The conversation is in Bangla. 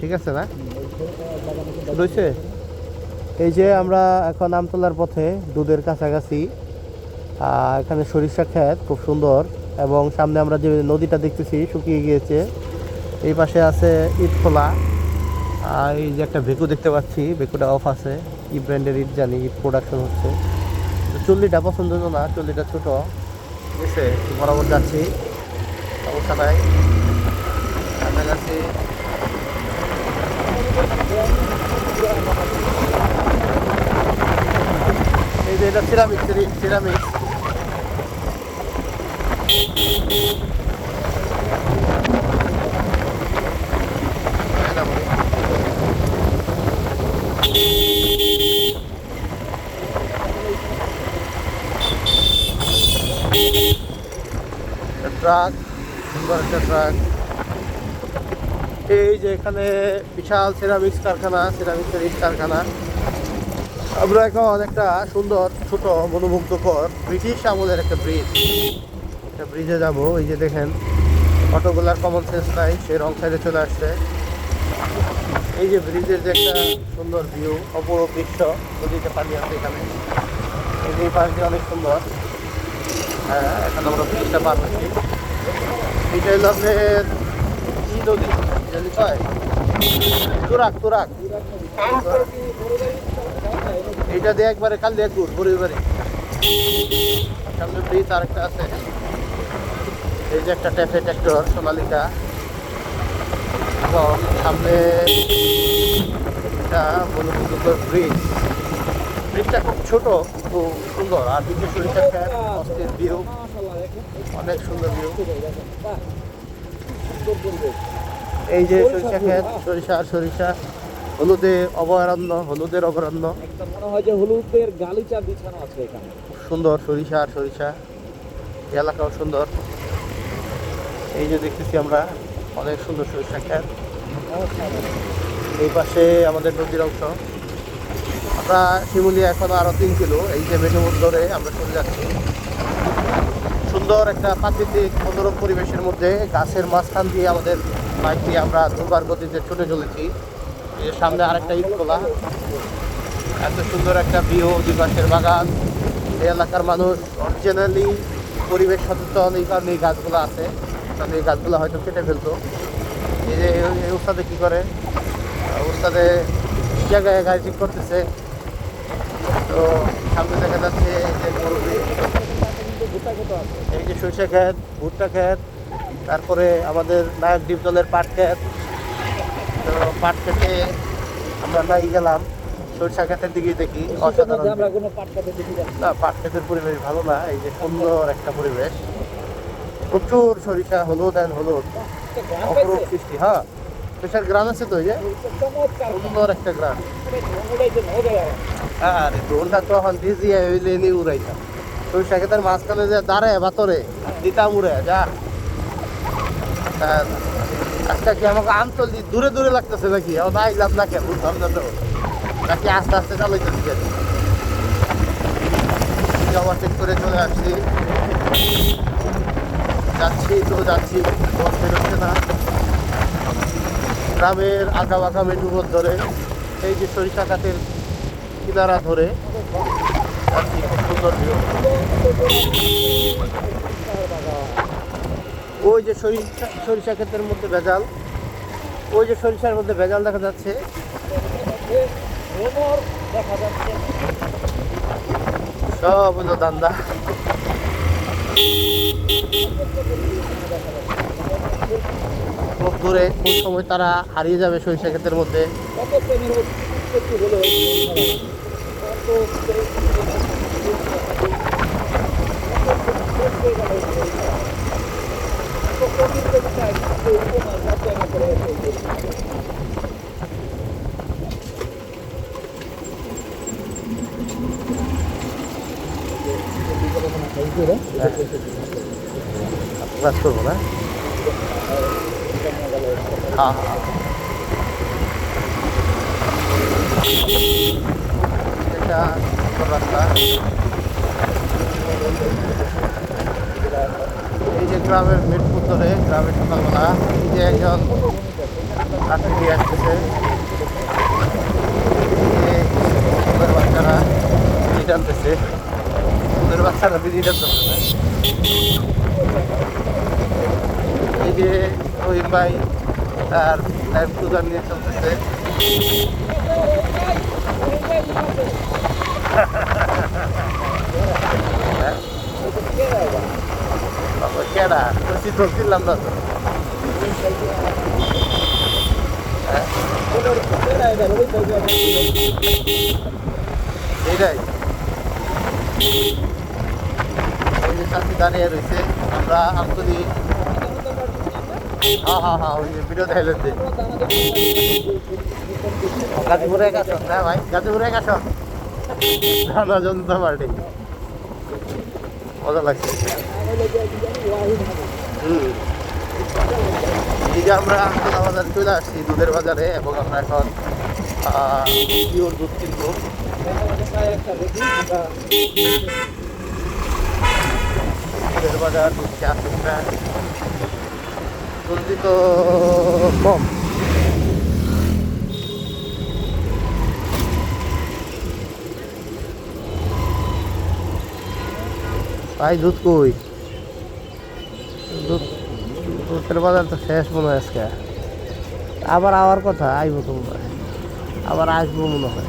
ঠিক আছে না? রয়েছে? এই যে আমরা এখন আমতলার পথে দুধের কাছাকাছি এখানে সরিষা ক্ষেত খুব সুন্দর এবং সামনে আমরা যে নদীটা দেখতেছি শুকিয়ে গিয়েছে, এই পাশে আছে ইটখোলা আর এই যে একটা ভেকু দেখতে পাচ্ছি, ভেকুটা অফ আছে। কি ব্র্যান্ডের ইট জানি, ইট প্রোডাকশন হচ্ছে। চল্লিটা পছন্দ হলো না, চল্লিটা ছোট। বরাবর যাচ্ছি। সমস্যা নাই কাছাকাছি এই যে এটা সিরামিক সিরামিক ট্রাক সুন্দর একটা ট্রাক এই যে এখানে বিশাল সিরামিক্স কারখানা সিরামিক্সের ইট কারখানা। আমরা এখন একটা সুন্দর, ছোট, মনোমুগ্ধকর ব্রিটিশ আমলের একটা ব্রিজ একটা ব্রিজে যাব। এই যে দেখেন, অটোগুলার কমন সেন্স নাই, সে রং সাইডে চলে আসছে। এই যে ব্রিজের যে একটা সুন্দর ভিউ অপূর্ব দৃশ্য, নদীতে পানি আছে এখানে। এই যে পাশ দিয়ে অনেক সুন্দর। হ্যাঁ এখন আমরা ব্রিজটা পার হচ্ছি। এটা হলো আপনার নদী। তুরাক তুরাক। এইটা দিয়ে একবারে কাল দিয়ে ঘুর পরিবারে সামনে ব্রিজ আরেকটা আছে। এই যে একটা ট্যাফে ট্র্যাক্টর সোনালিকা। এবং সামনে একটা মনোমুগ্ধকর ব্রিজ ব্রিজটা খুব ছোট কিন্তু সুন্দর। আর দিকে সরিষা খেত অস্থির ভিউ অনেক সুন্দর ভিউ এই যে সরিষা ক্ষেত সরিষা সরিষা হলুদে অভয়ারণ্য হলুদের অভয়ারণ্য। মনে হয় যে হলুদের গালিচা বিছানো আছে এখানে। সুন্দর সরিষা আর সরিষা এলাকাও সুন্দর। এই যে দেখতেছি আমরা অনেক সুন্দর সরিষা খেত এই পাশে আমাদের নদীর অংশ। আমরা শিমুলিয়া এখন আরও তিন কিলো এই যে মেঘমুদ ধরে আমরা চলে যাচ্ছি। সুন্দর একটা প্রাকৃতিক মনোরম পরিবেশের মধ্যে গাছের মাঝখান দিয়ে আমাদের বাইক দিয়ে আমরা দুবার গতিতে ছুটে চলেছি। যে সামনে আরেকটা ইটকোলা এত সুন্দর একটা ভিউ দুই পাশের বাগান। এই এলাকার মানুষ অরিজিনালি পরিবেশ সচেতন, এই কারণে এই গাছগুলো আছে। তাহলে এই গাছগুলো হয়তো কেটে ফেলতো। এই যে, এই- উস্তাদে কী করে? উস্তাদে জায়গায় গাড়ি ঠিক করতেছে। তো সামনে দেখা যাচ্ছে এই যে সরিষা ক্ষেত, ভুট্টা ক্ষেত তারপরে আমাদের নায়ক ডিপজলের পাট ক্ষেত। তো পাট ক্ষেতে আমরা নাই গেলাম। সরিষা ক্ষেতের দিকে দেখি অসাধারণ। না। পাট ক্ষেতের পরিবেশ ভালো না এই যে সুন্দর একটা পরিবেশ। প্রচুর সরিষা হলুদ অ্যান্ড হলুদ। অপরূপ সৃষ্টি হ্যাঁ। সরিষার গ্রাম আছে তো যে? সুন্দর একটা গ্রাম। উড়াইতে মজা ড্রোনটা তো এখন ডিজি হইলে নি উড়াইতাম। সরিষা ক্ষেতের মাঝখানে যে দাঁড়ায় বাতরে দিতাম উড়ে যা। আর আজকে কি আমাকে আমতল দূরে দূরে লাগতেছে নাকি? আমার আইলাম না কেন? বুঝলাম না তো। নাকি আস্তে আস্তে চালাইতেছি কেন? ওভারটেক করে চলে আসছি। যাচ্ছি তো, যাচ্ছি। বেরোচ্ছে না। গ্রামের আঁকা বাঁকা মেটু ধরে, এই যে সরিষা কাঠের কিনারা ধরে, যাচ্ছি। খুব সুন্দর view। ওই যে সরিষা সরিষা ক্ষেতের মধ্যে ভেজাল। ওই যে সরিষার মধ্যে ভেজাল দেখা যাচ্ছে। সব হলো দান্দা। দূরে, কোন সময় তারা হারিয়ে যাবে সরিষা ক্ষেতের মধ্যে। কত প্রেমের উৎপত্তি হলো এই মন খারাপ? কত প্রেম- কত কবির কবিতায় কত উপমা রচনা করে গেছে। ক্লাস করব না হ্যাঁ এটা রাস্তা এই যে গ্রামের মিটপুর ধরে গ্রামের সকালবেলা এই যে একজন লাঠি নিয়ে আসতেছে। বাচ্চারা বিড়ি ওদের বাচ্চারা বিড়ি টানতেছে এই যে ভাই, তার লাইফ নিয়ে চলতেছে। কেডা বলছি না হ্যাঁ? দাঁড়িয়ে রয়েছে, আমরা আমতলি হ্যাঁ হ্যাঁ হ্যাঁ ওই ভিডিও দেখাইলেন যে। গাজীপুরে এক আসন না ভাই, গাজীপুরে এক আসন। নানা জনতা পার্টি। মজা লাগছে। এই যে আমরা চলে আসছি, দুধের বাজারে, এবং আমরা এখন পিওর দুধ কিনবো। দুধের বাজার দুধকে আসুন না তো কম। ভাই দুধ কই? দুধ দুধের বাজার তো শেষ মনে হয় আজকে। আবার আওয়ার কথা, আইব তোমরা আবার আসব মনে হয়।